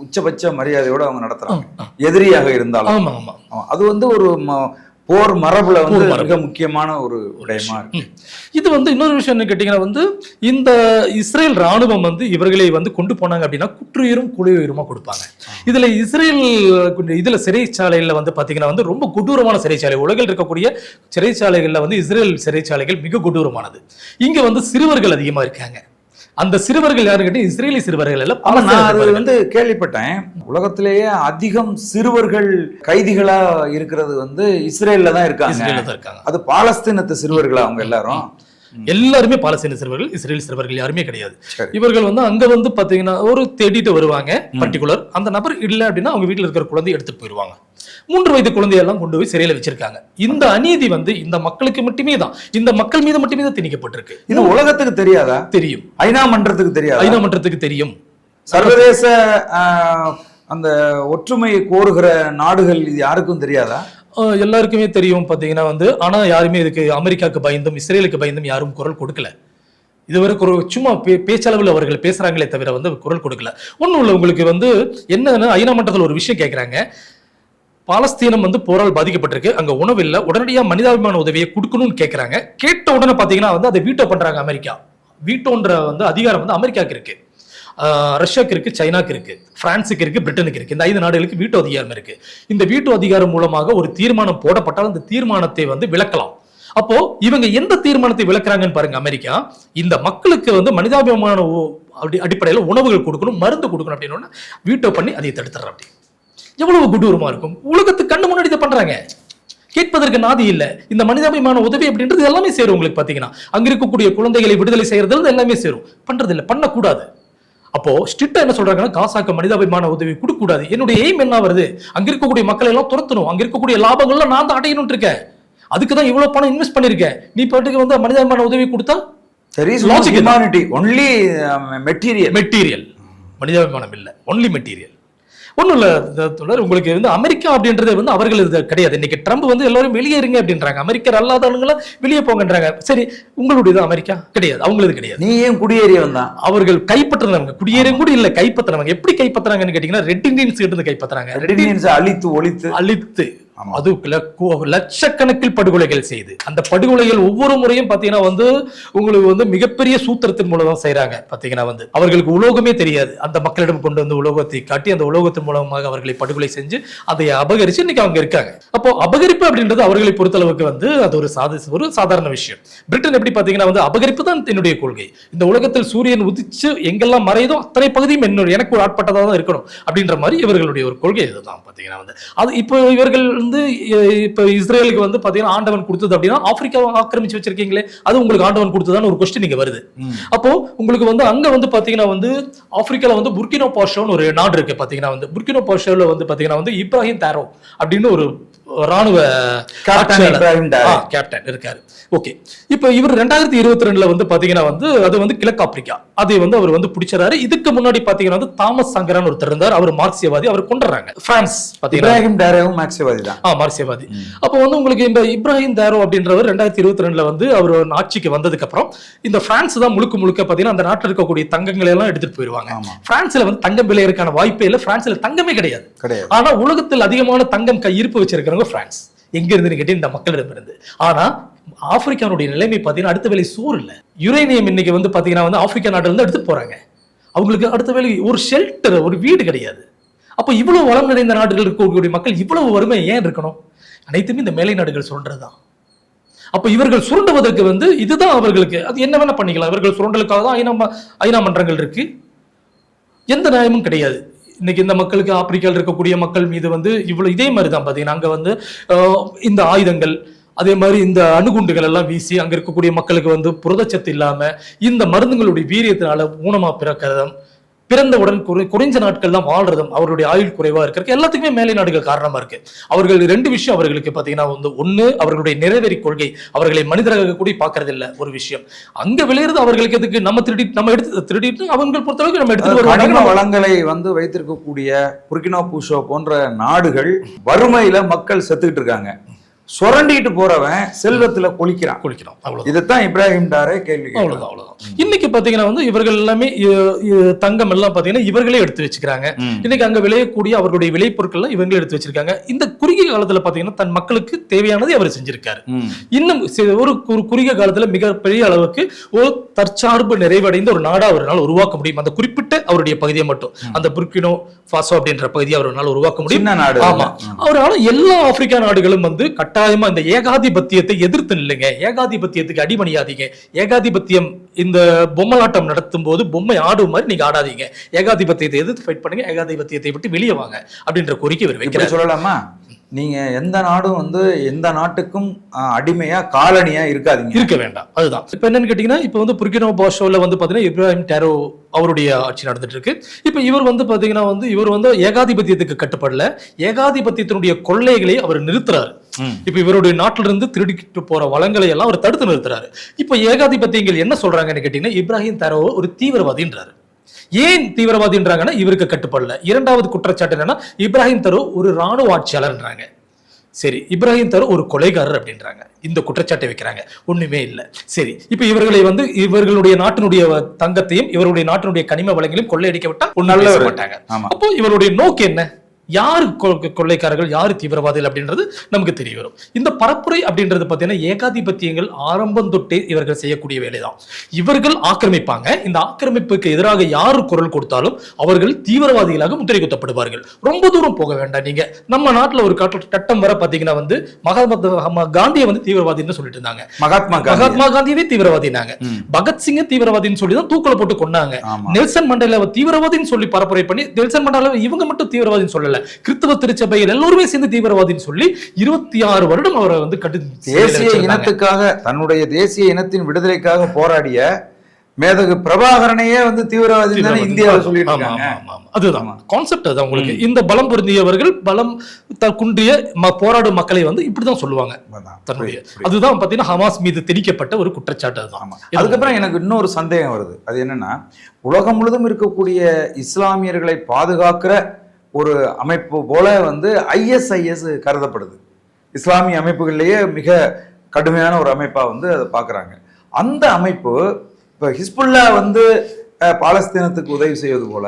B: உச்சபட்ச மரியாதையோட அவங்க நடத்துறாங்க. எதிரியாக இருந்தாலும். அது வந்து ஒரு போர் மரபுல வந்து. மிக முக்கியமான ஒரு விடயமா இருக்கு.
A: இது வந்து இன்னொரு விஷயம் என்ன கேட்டீங்கன்னா வந்து இந்த இஸ்ரேல் ராணுவம் வந்து இவர்களை வந்து கொண்டு போனாங்க அப்படின்னா குற்றுயிரும் குளியுயிருமா கொடுப்பாங்க இதுல இஸ்ரேல் இதுல சிறைச்சாலையில வந்து பாத்தீங்கன்னா வந்து ரொம்ப கொடூரமான சிறைச்சாலை உலகில் இருக்கக்கூடிய சிறைச்சாலைகள்ல வந்து இஸ்ரேல் சிறைச்சாலைகள் மிக கொடூரமானது இங்க வந்து சிறுவர்கள் அதிகமா இருக்காங்க அந்த சிறுவர்கள் யாரு கேட்டீங்க இஸ்ரேலி சிறுவர்கள் இல்ல
B: நான் அது வந்து கேள்விப்பட்டேன். உலகத்திலேயே அதிகம் சிறுவர்கள் கைதிகளா இருக்கிறது வந்து இஸ்ரேல்ல தான் இருக்காங்க.
A: இஸ்ரேல்ல தான் இருக்காங்க.
B: அது பாலஸ்தீனத்து சிறுவர்களா அவங்க எல்லாரும்?
A: எல்லாருமே பாலஸ்தீன சிறுவர்கள் இஸ்ரேல் சிறுவர்கள் யாருமே கிடையாது. இவர்கள் வந்து அங்க வந்து பாத்தீங்கன்னா ஒரு தேடிட்டு வருவாங்க. பர்டிகுலர் அந்த நபர் இல்ல அப்படின்னா அவங்க வீட்டுல இருக்கிற குழந்தைய எடுத்துட்டு போயிருவாங்க. மூன்று வயது குழந்தையெல்லாம் கொண்டு போய் சிறையில வச்சிருக்காங்க. இந்த அநீதி வந்து இந்த மக்களுக்கு மட்டுமே தான். இந்த மக்கள் மீது மட்டுமே தான் திணிக்கப்பட்டிருக்கு.
B: இது உலகத்துக்கு தெரியாதா?
A: தெரியும்.
B: ஐநா மன்றத்துக்கு தெரியாதா?
A: ஐநா மன்றத்துக்கு தெரியும்.
B: சர்வதேச அந்த ஒற்றுமை கோருகிற நாடுகள் இது யாருக்கும் தெரியாதா?
A: எல்லாருக்குமே தெரியும் பாத்தீங்கன்னா வந்து ஆனா யாருமே இதுக்கு அமெரிக்காவுக்கு பயந்தும் இஸ்ரேலுக்கு பயந்தும் யாரும் குரல் கொடுக்கல. இதுவரை ஒரு சும்மா பே பேச்சளவில் அவர்கள் பேசுகிறாங்களே தவிர வந்து குரல் கொடுக்கல. ஒன்றும் இல்லை உங்களுக்கு வந்து என்னன்னா ஐநா மன்றத்தில் ஒரு விஷயம் கேட்குறாங்க பாலஸ்தீனம் வந்து போரால் பாதிக்கப்பட்டிருக்கு. அங்கே உணவு இல்லை. உடனடியாக மனிதாபிமான உதவியை கொடுக்கணும்னு கேட்குறாங்க கேட்ட உடனே பார்த்தீங்கன்னா வந்து அதை வீட்டோ பண்ணுறாங்க அமெரிக்கா. வீட்டோன்ற வந்து அதிகாரம் வந்து அமெரிக்காவுக்கு இருக்குது ரஷ்யாவுக்கு ரஷ்யாக்கு இருக்கு சைனாக்கு இருக்கு பிரான்ஸுக்கு இருக்கு பிரிட்டனுக்கு இருக்கு. இந்த ஐந்து நாடுகளுக்கு வீட்டோ அதிகாரம் இருக்கு. இந்த வீட்டோ அதிகாரம் மூலமாக ஒரு தீர்மானம் போடப்பட்டால் அந்த தீர்மானத்தை வந்து விளக்கலாம். அப்போ இவங்க எந்த தீர்மானத்தை விளக்குறாங்கன்னு பாருங்க அமெரிக்கா. இந்த மக்களுக்கு வந்து மனிதாபிமான அப்படி அடிப்படையில் உணவுகள் கொடுக்கணும் மருந்து கொடுக்கணும் அப்படின்னு வீட்டோ பண்ணி அதை தடுத்துறாங்க அப்படி. எவ்வளவு குடூரமா இருக்கும். உலகத்துக்கு கண்ணு முன்னாடி இதை பண்றாங்க. கேட்பதற்கு நாதி இல்ல. இந்த மனிதாபிமான உதவி அப்படின்றது எல்லாமே சேரும் உங்களுக்கு பாத்தீங்கன்னா அங்க இருக்கக்கூடிய குழந்தைகளை விடுதலை செய்யறது எல்லாமே சேரும். பண்றது இல்ல பண்ணக்கூடாது. அப்போ ஸ்ட்ரிக்டா என்ன சொல்றாங்கன்னா காசாக்கு மனிதாபிமான உதவி கொடுக்க கூடாது என்னுடைய எய்ம் என்ன வருது? அங்க இருக்கக்கூடிய மக்களை எல்லாம் துரத்தணும். அங்க இருக்கக்கூடிய லாபங்கள்லாம் நான் தான் அடையணும் இருக்கேன். அதுக்கு தான் இவ்வளவு பணம் இன்வெஸ்ட் பண்ணிருக்கேன். நீ பாட்டுக்கு வந்து மனிதாபிமான உதவி கொடுத்தா.
B: ஹியூமானிட்டி ஒன்லி மெட்டீரியல்
A: மெட்டீரியல் மனிதாபிமானம் இல்ல. ஒன்லி மெட்டீரியல் ஒன்றும் இல்லை தொடர். உங்களுக்கு வந்து அமெரிக்கா அப்படின்றது வந்து அவர்கள் இது கிடையாது. இன்னைக்கு ட்ரம்ப் வந்து எல்லாரும் வெளியே இருங்க அப்படின்றாங்க. அமெரிக்கர் அல்லாதவங்களும் வெளியே போங்கன்றாங்க. சரி உங்களுடையது அமெரிக்கா? கிடையாது. அவங்களது கிடையாது.
B: நீ ஏன் குடியேறியவன் தான்
A: அவர்கள் கைப்பற்றுறவங்க. குடியேறும் கூட இல்ல கைப்பற்றுறவங்க. எப்படி கைப்பற்றுறாங்கன்னு கேட்டீங்கன்னா ரெட் இண்டியன்ஸ் கிட்ட இருந்து கைப்பற்றுறாங்க.
B: ரெட் இண்டியன்ஸை அழித்து ஒழித்து.
A: அழித்து. அது லட்சக்கணக்கில் படுகொலைகள் செய்து. அந்த படுகொலைகள் ஒவ்வொரு முறையும் பாத்தீங்கன்னா வந்து உங்களுக்கு வந்து மிகப்பெரிய சூத்திரத்தின் மூலம் தான் செய்கிறாங்க பாத்தீங்கன்னா வந்து அவர்களுக்கு உலோகமே தெரியாது. அந்த மக்களிடம் கொண்டு வந்து உலோகத்தை காட்டி அந்த உலோகத்தின் மூலமாக அவர்களை படுகொலை செஞ்சு அதை அபகரிச்சு இன்னைக்கு அவங்க இருக்காங்க. அப்போ அபகரிப்பு அப்படின்றது அவர்களை பொறுத்தளவுக்கு வந்து அது ஒரு சாத ஒரு சாதாரண விஷயம். பிரிட்டன் எப்படி பாத்தீங்கன்னா வந்து அபகரிப்பு தான் என்னுடைய கொள்கை. இந்த உலகத்தில் சூரியன் உதிச்சு எங்கெல்லாம் மறையுதோ அத்தனை பகுதியும் என்னுடைய எனக்கு ஒரு ஆட்பட்டதாக தான் இருக்கணும் அப்படின்ற மாதிரி இவர்களுடைய ஒரு கொள்கை இதுதான் பாத்தீங்கன்னா வந்து. அது இப்போ இவர்கள் வந்து இப்போ இஸ்ரேலுக்கு வந்து பாத்தீங்கன்னா ஆண்டவன் கொடுத்தது அப்படின்னா ஆப்பிரிக்காவை ஆக்கிரமிச்சு வச்சிருக்கீங்களே அது உங்களுக்கு ஆண்டவன் கொடுத்ததான்னு ஒரு கொஸ்டின் இங்க வருது. அப்போ உங்களுக்கு வந்து அங்க வந்து பாத்தீங்கன்னா வந்து ஆப்பிரிக்கால வந்து புர்கினோ பாஷோன்னு ஒரு நாடு இருக்கு பாத்தீங்கன்னா வந்து புர்கினோ பாஷோல வந்து பாத்தீங்கன்னா வந்து இப்ராஹிம் தாரோ அப்படின்னு ஒரு ராணுவ
B: கேப்டன் டாரோ.
A: இருக்காரு. ஓகே இப்போ இவர் ரெண்டாயிரத்தி இருபத்தி ரெண்டுல வந்து பாத்தீங்கன்னா வந்து அது வந்து கிழக்கு ஆப்பிரிக்கா. அதை வந்து அவர் வந்து பிடிச்சாரு இதுக்கு முன்னாடி பாத்தீங்கன்னா வந்து தாமஸ் சங்கரன் ஒருத்தர் இருந்தார். அவர் மார்க்சியவாதி அவர் கொண்டுறாங்க பிரான்ஸ்
B: இப்ராஹிம் டாரேவும் மேக்சிவாதி தான்.
A: ஆ மார்க்சியவாதி. அப்போ வந்து உங்களுக்கு இந்த இப்ராஹிம் தாரோ அப்படின்றவர் ரெண்டாயிரத்தி இருபத்தி ரெண்டுல வந்து அவர் ஆட்சிக்கு வந்ததுக்கு அப்புறம் இந்த பிரான்ஸ் தான் முழுக்க முழுக்க பாத்தீங்கன்னா அந்த நாட்டில் இருக்கக்கூடிய தங்கங்களை எல்லாம் எடுத்துட்டு போயிருவாங்க. பிரான்ஸ்ல வந்து தங்கம் விளையறதுக்கான வாய்ப்பே இல்லை. பிரான்ஸ்ல தங்கமே கிடையாது. ஆனா உலகத்தில் அதிகமான தங்கம் கையிருப்பு வச்சிருக்கிறவங்க பிரான்ஸ் எங்க இருந்துன்னு கேட்டு இந்த மக்களிடம் இருந்து ஆனா ஆப்பிரிக்கானுடைய நிலைமை பார்த்தீங்கன்னா அடுத்த வேலை சோறு இல்ல. யுரேனியம் இன்னைக்கு வந்து பாத்தீங்கன்னா வந்து ஆப்பிரிக்கா நாட்டுல இருந்து எடுத்து போறாங்க. அவங்களுக்கு அடுத்த வேலை ஒரு ஷெல்டர் ஒரு வீடு கிடையாது. அப்போ இவ்வளவு வளம் நிறைந்த நாடுகள் இருக்கக்கூடிய மக்கள் இவ்வளவு வறுமை ஏன் இருக்கணும்? அனைத்துமே இந்த மேலை நாடுகள் சுரண்டதுதான். அப்போ இவர்கள் சுரண்டுவதற்கு வந்து இதுதான் அவர்களுக்கு அது என்ன வேணா பண்ணிக்கலாம். இவர்கள் சுரண்டலுக்காக தான் ஐநா ஐநா மன்றங்கள் இருக்கு. எந்த நியாயமும் கிடையாது. இன்னைக்கு இந்த மக்களுக்கு ஆப்பிரிக்காவில் இருக்கக்கூடிய மக்கள் மீது வந்து இவ்வளவு இதே மாதிரி தான் பார்த்தீங்கன்னா அங்கே வந்து ஆஹ், இந்த ஆயுதங்கள் அதே மாதிரி இந்த அணுகுண்டுகள் எல்லாம் வீசி அங்க இருக்கக்கூடிய மக்களுக்கு வந்து புரதச்சத்து இல்லாம இந்த மருந்துகளுடைய வீரியத்தினால ஊனமா பிறக்கிறதும் பிறந்தவுடன் குறை குறைஞ்ச நாட்கள் தான் வாழ்றதும் அவருடைய ஆயுள் குறைவா இருக்கிறது எல்லாத்துக்குமே மேலை நாடுகள் காரணமா இருக்கு. அவர்கள் ரெண்டு விஷயம் அவர்களுக்கு பாத்தீங்கன்னா வந்து ஒண்ணு அவர்களுடைய நிறைவேறி கொள்கை அவர்களை மனிதராக கூட பாக்குறது இல்ல ஒரு விஷயம். அங்க விளையிறது அவர்களுக்கு எதுக்கு? நம்ம திருடி நம்ம எடுத்து திருடிட்டு அவங்க பொறுத்தளவுக்கு நம்ம எடுத்து வருவாங்க.
B: வளங்களை வந்து வைத்திருக்கக்கூடிய புர்கினோ பூஷோ போன்ற நாடுகள் வறுமையில மக்கள் செத்துக்கிட்டு இருக்காங்க. சுரண்டிட்டு போறவன் செல்வத்துல கொளிக்கிறான்.
A: குளிக்கிறோம் அவ்வளவு
B: இதைத்தான் இப்ராஹிம் டாரே கேள்வி.
A: அவ்வளவுதான் அவ்வளவுதான். இன்னைக்கு பாத்தீங்கன்னா வந்து இவர்கள் எல்லாமே தங்கம் எல்லாம் பாத்தீங்கன்னா இவர்களே எடுத்து வச்சுக்கிறாங்க. இன்னைக்கு அங்க விளையக்கூடிய அவர்களுடைய விளைபொருட்கள் எல்லாம் இவங்களே எடுத்து வச்சிருக்காங்க. இந்த குறுகிய காலத்துல பாத்தீங்கன்னா தன் மக்களுக்கு தேவையானதை அவர் செஞ்சிருக்காரு. இன்னும் ஒரு குறுகிய காலத்துல மிகப்பெரிய அளவுக்கு ஒரு தற்சார்பு நிறைவடைந்த ஒரு நாடா அவரால் உருவாக்க முடியும். அந்த குறிப்பிட்ட அவருடைய பகுதியை மட்டும். அந்த புர்கினோ ஃபாசோ அப்படின்ற பகுதியை அவரால் உருவாக்க முடியும். ஆமா. அவரால எல்லா ஆப்பிரிக்கா நாடுகளும் வந்து கட்டாயமா இந்த ஏகாதிபத்தியத்தை எதிர்த்து நில்லுங்க. ஏகாதிபத்தியத்துக்கு அடிமணியாதீங்க ஏகாதிபத்தியம் இந்த பொம்மலாட்டம் நடத்தும் போது பொம்மை ஆடும் மாதிரி நீங்க ஆடாதீங்க. ஏகாதிபத்தியத்தை எதிர்த்து ஃபைட் பண்ணுங்க. ஏகாதிபத்தியத்தை விட்டு வெளியே வாங்க அப்படின்ற கோரிக்கை இவர் வைக்கிறார்.
B: சொல்லலாமா? நீங்க எந்த நாடும் வந்து எந்த நாட்டுக்கும் அடிமையா காலனியா இருக்காதீங்க.
A: இருக்க வேண்டாம். அதுதான். இப்ப என்னன்னு கேட்டீங்கன்னா இப்ப வந்து புர்கினோ பாஷோல வந்து பாத்தீங்கன்னா இப்ராஹிம் டேரோ அவருடைய ஆட்சி நடந்துட்டு இருக்கு. இப்ப இவர் வந்து பாத்தீங்கன்னா வந்து இவர் வந்து ஏகாதிபத்தியத்துக்கு கட்டுப்படல. ஏகாதிபத்தியத்தினுடைய கொள்ளைகளை அவர் நிறுத்துறாரு. இப்ப இவருடைய நாட்டில இருந்து திருடிக்கிட்டு போற வளங்களை எல்லாம் அவர் தடுத்து நிறுத்துறாரு. இப்ப ஏகாதிபத்தியங்கள் என்ன சொல்றாங்கன்னு கேட்டீங்கன்னா இப்ராஹிம் டேரோ ஒரு தீவிரவாதின்றாரு. ஏன் தீவிரவாதின்றாங்கன்னா இவருக்கு கட்டுப்படல. இரண்டாவது குற்றச்சாட்டு என்னன்னா இப்ராஹிம் தரோ ஒரு ராணுவ ஆட்சியாளர்ன்றாங்க. சரி இப்ராஹிம் தரோ ஒரு கொலைகாரர் அப்படின்றாங்க. இந்த குற்றச்சாட்டை வைக்கிறாங்க. ஒண்ணுமே இல்லை. சரி இப்ப இவர்களை வந்து இவர்களுடைய நாட்டினுடைய தங்கத்தையும் இவருடைய நாட்டினுடைய கனிம வளங்களையும் கொள்ளையடிக்க விட்டா ஒன்றும்
B: நல்லவர்.
A: பேச மாட்டாங்க அப்போ இவருடைய நோக்கு என்ன? யாரு கொள்ளைக்காரர்கள் யாரு தீவிரவாதிகள் அப்படின்றது நமக்கு தெரிய வரும். இந்த பரப்புரை அப்படின்றது பார்த்தீங்கன்னா ஏகாதிபத்தியங்கள் ஆரம்பம் தொட்டே இவர்கள் செய்யக்கூடிய வேலைதான். இவர்கள் ஆக்கிரமிப்பாங்க. இந்த ஆக்கிரமிப்புக்கு எதிராக யார் குரல் கொடுத்தாலும் அவர்கள் தீவிரவாதிகளாக முத்திரை குத்தப்படுவார்கள் ரொம்ப தூரம் போக வேண்டாம் நீங்க. நம்ம நாட்டுல ஒரு கட்ட- கட்டம் வர பாத்தீங்கன்னா வந்து மகாத்மா காந்தியை வந்து தீவிரவாதின்னு சொல்லிட்டு இருந்தாங்க.
B: மகாத்மா
A: மகாத்மா காந்தியவே தீவிரவாதினாங்க. பகத்சிங்க தீவிரவாதின்னு சொல்லி தான் தூக்கில போட்டு
B: ஆமா.
A: நெல்சன் மண்டேலாவை தீவிரவாதின்னு சொல்லி பரப்புரை பண்ணி நெல்சன் மண்டேலாவை இவங்க மட்டும் தீவிரவாதின்னு சொல்லல. கிறிஸ்தவ திருச்சபையில் எல்லோருமே சேர்ந்து தீவிரவாதின்னு சொல்லி இருபத்தி ஆறு வருடம் அவரை வந்து கட்டு
B: தேசிய இனத்துக்காக தன்னுடைய தேசிய இனத்தின் விடுதலைக்காக போராடிய மேதகு பிரபாகரனையே வந்து தீவிரவாதி தானே இந்தியாவில்
A: ஆமா. அதுதான். கான்செப்ட் அதுதான் உங்களுக்கு இந்த பலம் பொருந்தியவர்கள் பலம் குன்றிய போராடும் மக்களை வந்து இப்படிதான் சொல்லுவாங்க. தன்னுடைய. அதுதான் பாத்தீங்கன்னா ஹமாஸ் மீது திணிக்கப்பட்ட ஒரு குற்றச்சாட்டு அதுதான்.
B: அதுக்கப்புறம் எனக்கு இன்னொரு சந்தேகம் வருது. அது என்னன்னா உலகம் முழுதும் இருக்கக்கூடிய இஸ்லாமியர்களை பாதுகாக்கிற ஒரு அமைப்பு போல வந்து ஐஎஸ்ஐஎஸ் கருதப்படுது. இஸ்லாமிய அமைப்புகள்லேயே மிக கடுமையான ஒரு அமைப்பாக வந்து அதை பார்க்குறாங்க. அந்த அமைப்பு இப்போ ஹிஸ்புல்லா வந்து பாலஸ்தீனத்துக்கு உதவி செய்வது போல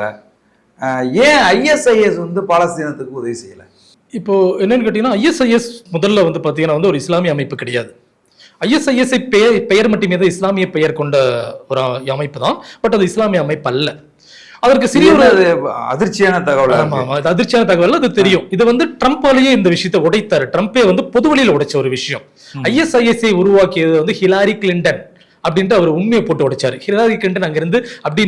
B: ஏன் ஐஎஸ்ஐஎஸ் வந்து பாலஸ்தீனத்துக்கு உதவி செய்யலை?
A: இப்போ என்னன்னு கேட்டீங்கன்னா ஐஎஸ்ஐஎஸ் முதல்ல வந்து பார்த்தீங்கன்னா வந்து ஒரு இஸ்லாமிய அமைப்பு கிடையாது. ஐஎஸ்ஐஎஸ்ஐ பெயர் பெயர் மட்டுமே தான் இஸ்லாமிய பெயர் கொண்ட ஒரு அமைப்பு தான் பட் அது இஸ்லாமிய அமைப்பு அல்ல அதற்கு சிறிய ஒரு
B: அது அதிர்ச்சியான தகவல்
A: அதிர்ச்சியான தகவல். அது தெரியும். இது வந்து ட்ரம்ப்பாலேயே இந்த விஷயத்தை உடைத்தாரு. ட்ரம்ப்பே வந்து பொது வழியில உடைச்ச ஒரு விஷயம். ஐஎஸ்ஐஎஸ்ஐ உருவாக்கியது வந்து ஹிலாரி கிளின்டன் அப்படின்ட்டு அவர் உண்மையை போட்டு உடைச்சாரு. ஹிலாரி கிளின்டன் அங்கிருந்து அப்படி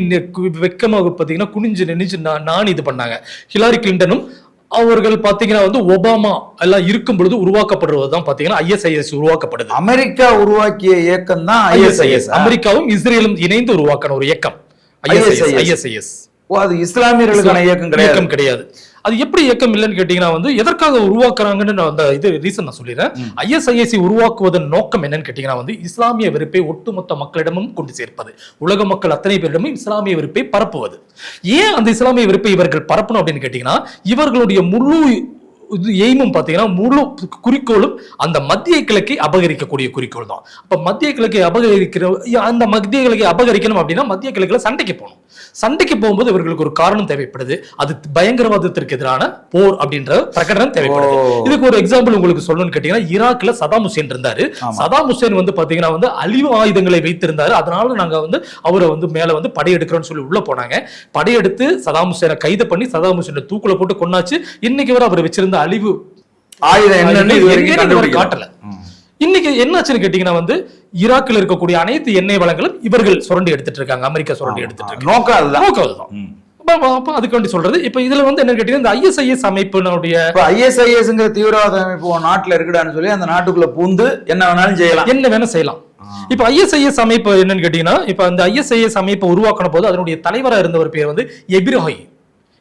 A: வெக்கமாக பார்த்தீங்கன்னா குனிஞ்சு நெனிஞ்சு நான் இது பண்ணாங்க. ஹிலாரி கிளின்டனும் அவர்கள் பாத்தீங்கன்னா வந்து ஒபாமா எல்லாம் இருக்கும் பொழுது உருவாக்கப்படுவது தான் பாத்தீங்கன்னா ஐஎஸ்ஐஎஸ் உருவாக்கப்படுது.
B: அமெரிக்கா உருவாக்கிய இயக்கம் தான்
A: ஐஎஸ்ஐஎஸ் அமெரிக்காவும் இஸ்ரேலும் இணைந்து உருவாக்கின ஒரு இயக்கம். ஐஎஸ்ஐஎஸ்
B: ஓ அது இஸ்லாமியர்களுக்கான இயக்கம் கிடையாது.
A: கிடையாது. அது எப்படி இயக்கம் இல்லைன்னு கேட்டீங்கன்னா வந்து எதற்காக உருவாக்குறாங்கன்னு நான் அந்த இது ரீசன் நான் சொல்லிடுறேன். ஐஎஸ்ஐஎஸ்சி உருவாக்குவதன் நோக்கம் என்னன்னு கேட்டீங்கன்னா வந்து இஸ்லாமிய வெறுப்பை ஒட்டுமொத்த மக்களிடமும் கொண்டு சேர்ப்பது. உலக மக்கள் அத்தனை பேரிடமும் இஸ்லாமிய வெறுப்பை பரப்புவது. ஏன் அந்த இஸ்லாமிய வெறுப்பை இவர்கள் பரப்பணும் அப்படின்னு கேட்டீங்கன்னா இவர்களுடைய முழு இது எய்மும் பார்த்தீங்கன்னா முழு குறிக்கோளும் அந்த மத்திய கிழக்கை அபகரிக்கக்கூடிய குறிக்கோள் தான். அப்ப மத்திய கிழக்கை அபகரிக்கிற அந்த மத்திய கிழக்கை அபகரிக்கணும் அப்படின்னா மத்திய கிழக்குல சண்டைக்கு போகணும். சண்டைக்கு போகும்போது இவர்களுக்கு ஒரு காரணம் தேவைப்படுது. அது பயங்கரவாதத்திற்கு எதிரான போர் அப்படின்ற பிரகடனம் தேவைப்படுது. இதுக்கு ஒரு எக்ஸாம்பிள் உங்களுக்கு சொல்லணும்னு கேட்டீங்கன்னா ஈராக்ல சதாம் ஹுசேன் இருந்தாரு. சதாம் ஹுசேன் வந்து பாத்தீங்கன்னா வந்து அழிவு ஆயுதங்களை வைத்திருந்தாரு. அதனால நாங்க வந்து அவரை வந்து மேல வந்து படையெடுக்கிறோம்னு சொல்லி உள்ள போனாங்க. படையெடுத்து சதாம் ஹுசேனை கைது பண்ணி சதாம் ஹுசேனை தூக்குல போட்டு கொன்னாச்சு. இன்னைக்கு வரை அவர் வச்சிருந்த அழிவு.
B: ஆயுதம் என்னன்னு.
A: காட்டல. இன்னைக்கு என்னாச்சுன்னு கேட்டீங்கன்னா வந்து ஈராக்கில் இருக்கக்கூடிய அனைத்து எண்ணெய் வளங்களும் இவர்கள் சுரண்டி எடுத்துட்டு இருக்காங்க அமெரிக்கா சுரண்டி எடுத்துட்டு இருக்காங்க
B: நோக்கம் அதுதான்.
A: நோக்கம் அதுதான்.
B: ம்.
A: அப்ப- அதுக்கு வேண்டி சொல்றது இப்ப இதுல வந்து என்ன கேட்டீங்கன்னா இந்த ஐஎஸ்ஐஎஸ் அமைப்பினுடைய
B: ஐஎஸ்ஐஎஸ்ங்கிற தீவிரவாத அமைப்பு நாட்டுல இருக்குடான்னு சொல்லி அந்த நாட்டுக்குள்ள பூந்து என்ன வேணாலும் செய்யலாம்.
A: என்ன வேணா செய்யலாம். இப்ப ஐஎஸ்ஐஎஸ் அமைப்பு என்னன்னு கேட்டீங்கன்னா இப்ப அந்த ஐஎஸ்ஐஎஸ் அமைப்பை உருவாக்கின போது அதனுடைய தலைவரா இருந்தவர் பேர் வந்து எபிராஹிம்.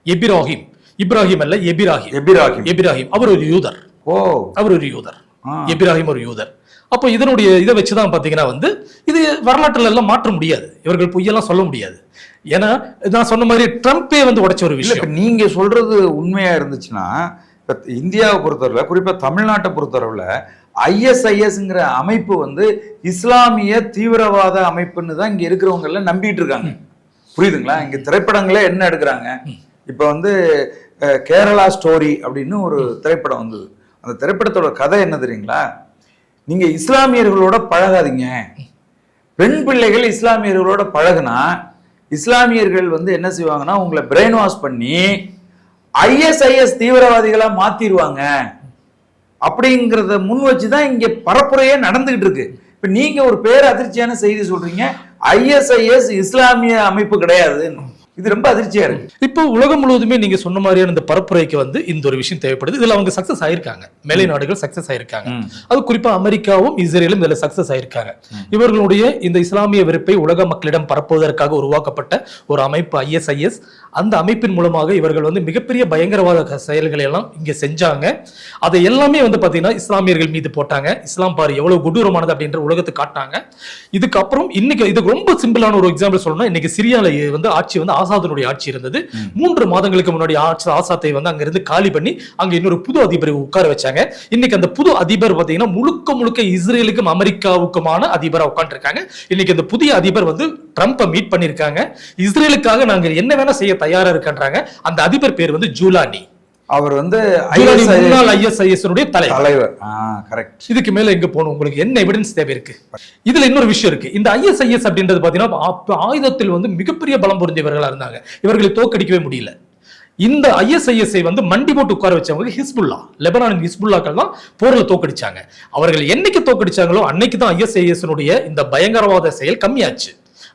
A: எபிராஹிம். இப்ராஹிம் அல்ல எபிராஹிம்.
B: எபிராகிம்
A: எபிராஹிம். அவர் ஒரு யூதர்.
B: ஓ.
A: அவர் ஒரு யூதர். எபிராஹிம் ஒரு யூதர். அப்போ இதனுடைய இதை வச்சுதான் பாத்தீங்கன்னா வந்து இது வரலாற்றுல எல்லாம் மாற்ற முடியாது. இவர்கள் பொய்யெல்லாம் சொல்ல முடியாது. ஏன்னா நான் சொன்ன மாதிரி ட்ரம்ப்பே வந்து உடைச்ச ஒரு விஷயம்.
B: இப்ப நீங்க சொல்றது உண்மையா இருந்துச்சுன்னா இப்ப இந்தியாவை பொறுத்தவரையில குறிப்பா தமிழ்நாட்டை பொறுத்தளவுல ஐஎஸ்ஐஎஸ்ங்கிற அமைப்பு வந்து இஸ்லாமிய தீவிரவாத அமைப்புன்னு தான் இங்க இருக்கிறவங்க எல்லாம் நம்பிட்டு இருக்காங்க. புரியுதுங்களா? இங்க திரைப்படங்களே என்ன எடுக்கிறாங்க? இப்ப வந்து கேரளா ஸ்டோரி அப்படின்னு ஒரு திரைப்படம் வந்தது. அந்த திரைப்படத்தோட கதை என்ன தெரியுங்களா? நீங்க இஸ்லாமியர்களோட பழகாதீங்க. பெண் பிள்ளைகள் இஸ்லாமியர்களோட பழகுனா இஸ்லாமியர்கள் வந்து என்ன செய்வாங்கன்னா உங்களை பிரெயின் வாஷ் பண்ணி ஐஎஸ்ஐஎஸ் தீவிரவாதிகளா மாற்றிடுவாங்க அப்படிங்கிறத முன் வச்சுதான் இங்க பரப்புரையே நடந்துகிட்டு இருக்கு. இப்ப நீங்க ஒரு பேர் அதிர்ச்சியான செய்தி சொல்றீங்க ஐஎஸ்ஐஎஸ் இஸ்லாமிய அமைப்பு கிடையாது இது ரொம்ப அதிர்ச்சியா இருக்கு.
A: இப்போ உலகம் முழுவதுமே நீங்க சொன்ன மாதிரியான இந்த பரப்புரைக்கு வந்து இந்த ஒரு விஷயம் தேவைப்படுது. இதுல அவங்க சக்சஸ் ஆயிருக்காங்க. மேலை நாடுகள் சக்சஸ் ஆயிருக்காங்க. அது குறிப்பா அமெரிக்காவும் இஸ்ரேலும் இதுல சக்சஸ் ஆயிருக்காங்க. இவர்களுடைய இந்த இஸ்லாமிய வெறுப்பை உலக மக்களிடம் பரப்புவதற்காக உருவாக்கப்பட்ட ஒரு அமைப்பு ஐஎஸ்ஐஎஸ் அந்த அமைப்பின் மூலமாக இவர்கள் வந்து மிகப்பெரிய பயங்கரவாத செயல்களை எல்லாம் இங்க செஞ்சாங்க. அதை எல்லாமே வந்து பாத்தீங்கன்னா இஸ்லாமியர்கள் மீது போட்டாங்க. இஸ்லாம் பாரு எவ்வளவு கொடூரமானது அப்படின்ற உலகத்துக்கு காட்டினாங்க. இதுக்கப்புறம் இன்னைக்கு இதுக்கு ரொம்ப சிம்பிளான ஒரு எக்ஸாம்பிள் சொல்லணும்னா இன்னைக்கு சிரியால வந்து ஆட்சி வந்து ஆசாதனுடைய ஆட்சி இருந்தது. மூன்று மாதங்களுக்கு முன்னாடி ஆட்சி ஆசாத்தை வந்து அங்க இருந்து காலி பண்ணி அங்க இன்னொரு புது அதிபரை உட்கார வச்சாங்க. இன்னைக்கு அந்த புது அதிபர் பாத்தீங்கன்னா முழுக்க முழுக்க இஸ்ரேலுக்கும் அமெரிக்காவுக்குமான அதிபரா உட்காந்துருக்காங்க இன்னைக்கு அந்த புதிய அதிபர் வந்து ட்ரம்ப்பை மீட் பண்ணிருக்காங்க இஸ்ரேலுக்காக நாங்க என்ன வேணா செய்ய தயாரா இருக்கன்றாங்க. அந்த அதிபர் பேர் வந்து ஜூலானி.
B: அவர் வந்து
A: ஜூலானி
B: ISIS
A: முன்னாள் ஐஎஸ்ஐஎஸ் தலைவர்.
B: தலைவர். கரெக்ட்
A: இதுக்கு மேல எங்க போகணும்? உங்களுக்கு என்ன எவிடன்ஸ் தேவை இருக்கு? இதுல இன்னொரு விஷயம் இருக்கு. இந்த ஐஎஸ்ஐஎஸ் அப்படின்றது பாத்தீங்கன்னா ஆயுதத்தில் வந்து மிகப்பெரிய பலம் பொருந்தியவர்களா இருந்தாங்க. இவர்களை தோக்கடிக்கவே முடியல. இந்த ஐஎஸ்ஐஎஸ்ஐ வந்து மண்டி போட்டு உட்கார வச்சவங்க ஹிஸ்புல்லா லெபனானின் ஹிஸ்புல்லாக்கள் தான் போர்ல தோக்கடிச்சாங்க அவர்கள் என்னைக்கு தோக்கடிச்சாங்களோ அன்னைக்கு தான் ஐஎஸ்ஐஎஸ் இந்த பயங்கரவாத செயல் கம்மியாச்சு.